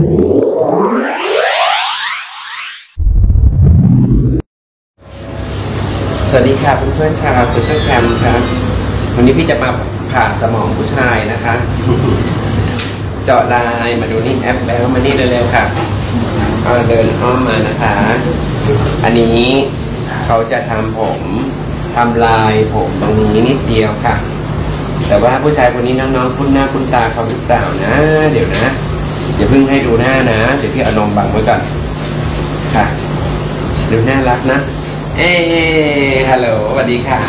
สวัสดีค่ะเพื่อนๆชาวโซเชียลแคมครับวันนี้พี่จะมาผ่าสมองผู้ชายนะคะ เจาะลายมาดูนี่แอปแล้วมานี่เร็วๆค่ะก็เดินอ้อมมานะคะ อันนี้เขาจะทำผมทำลายผมตรงนี้นิดเดียวค่ะ แต่ว่าผู้ชายคนนี้น้องๆ คุ้นหน้าคุ้นตาเขาหรือเปล่านะ เดี๋ยวนะ อย่าเพิ่งให้ดูหน้านะเดี๋ยวพี่เอานมบังไว้ก่อนค่ะดูน่ารักนะ เอ้ฮัลโหลสวัสดีค่ะ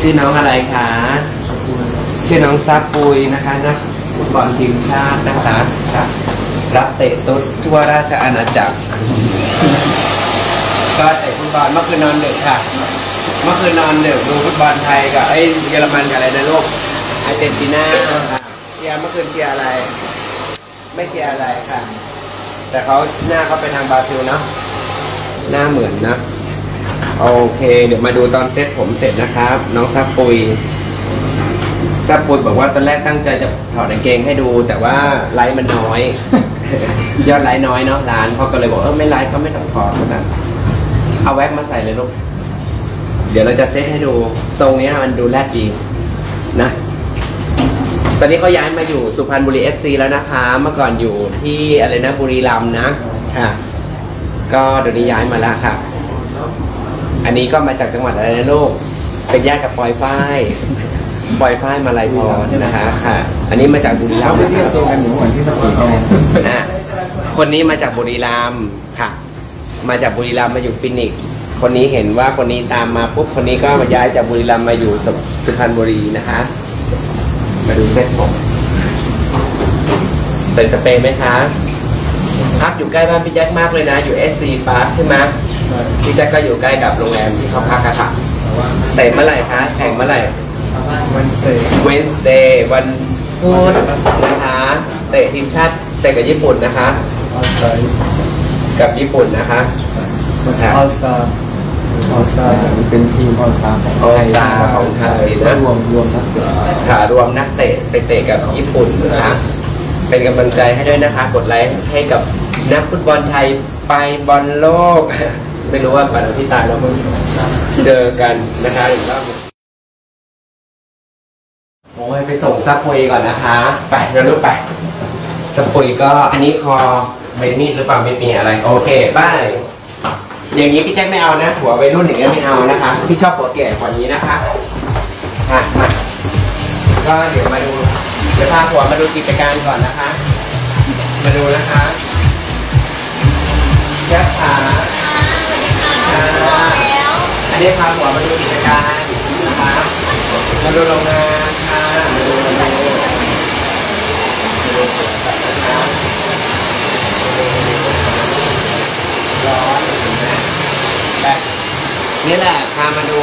ชื่อน้องอะไรคะชื่อน้องซับปุยนะคะนักฟุตบอลทีมชาตินะคะค่ะรับเตะตุ๊ดทั่วราชอาณาจักร ก็เตะฟุตบอลเมื่อคืนนอนดึกค่ะ เมื่อคืนนอนดึกดูฟุตบอลไทยกับไอ้เยอรมันกับอะไรนะลูกอาร์เจนตินาค่ะเชียร์เมื่อคืนเชียร์อะไร ไม่เชียร์อะไรค่ะ แต่เขาหน้าเขาไปทางบราซิลเนาะหน้าเหมือนนะ โอเค เดี๋ยวมาดูตอนเซตผมเสร็จนะครับ น้องซับปุยซับปุยบอกว่าตอนแรกตั้งใจจะถอดกางเกงให้ดู แต่ว่าไลฟ์มันน้อย ยอดไลฟ์น้อยเนาะร้านเขาก็เลยบอกเออไม่ไลฟ์ก็ไม่ต้องถอดก็ได้เอาแว็กมาใส่เลยลูก เดี๋ยวเราจะเซตให้ดู ทรงนี้มันดูแรดดีนะ ตอนนี้เขาย้ายมาอยู่สุพรรณบุรี FC แล้วนะคะ เมื่อก่อนอยู่ที่อะไรนะบุรีรัมย์นะค่ะ ก็เดี๋ยวนี้ย้ายมาแล้วค่ะ อันนี้ก็มาจากจังหวัดอะไรนะลูก เป็นญาติกับปอยฝ้ายปอยฝ้ายมาลายพรนะคะค่ะ อันนี้มาจากบุรีรัเรามย์ไปนะเที่ยวคะเจอกันอยู่วันที่สปีดไงอะคนนี้มาจากบุรีรัมย์ค่ะ มาจากบุรีรัมย์มาอยู่ฟินิกซ์คนนี้เห็นว่าคนนี้ตามมาปุ๊บคนนี้ก็มาย้ายจากบุรีรัมย์มาอยู่สุสุพรรณบุรีนะคะ มาดูเส้นผมใส่สเปรย์ไหมคะพักอยู่ใกล้บ้านพี่แจ็คมากเลยนะ อยู่ SC Park ใช่ไหมพี่แจ็คก็อยู่ใกล้กับโรงแรมที่เขาพักอะค่ะเตะเมื่อไหร่คะแข่งเมื่อไหร่วันสเตย์ Wednesday วันพุธนะคะเตะทีมชาติเตะกับญี่ปุ่นนะคะออสตาร์กับญี่ปุ่นนะคะออสตาร์ ออสตาร์เป็นทีมออสตาร์ของ All Star ของไทยนะรวมรวมนักเตะขารวมนักเตะไปเตะกับญี่ปุ่นนะคะเป็นกำลังใจให้ด้วยนะคะ กดไลค์ให้กับนักฟุตบอลไทยไปบอลโลก ไม่รู้ว่าปันที่ตายแล้วมึงเจอกันนะคะอีกรอบหนึ่งโอ้ยไปส่งซับปุยก่อนนะคะ ไปแล้วลูกไปซับปุยก็อันนี้คอไม่มีดหรือเปล่าไม่มีอะไร โอเคบาย อย่างนี้พี่แจ็คไม่เอานะ หัววัยรุ่นอย่างนี้ยไม่เอานะคะ พี่ชอบหัวแก่กว่านี้นะคะอะมาก็เดี๋ยวมาดูเดี๋ยวพาหัวมาดูกิจการก่อนนะคะ มาดูนะคะแจ๊คขาอันนี้พาหัวมาดูกิจการนะคะมาดูโรงงานค่ะมาดูมาดูมาดูนะคะร้อนเห็นไหมแบบ นี่แหละพามาดู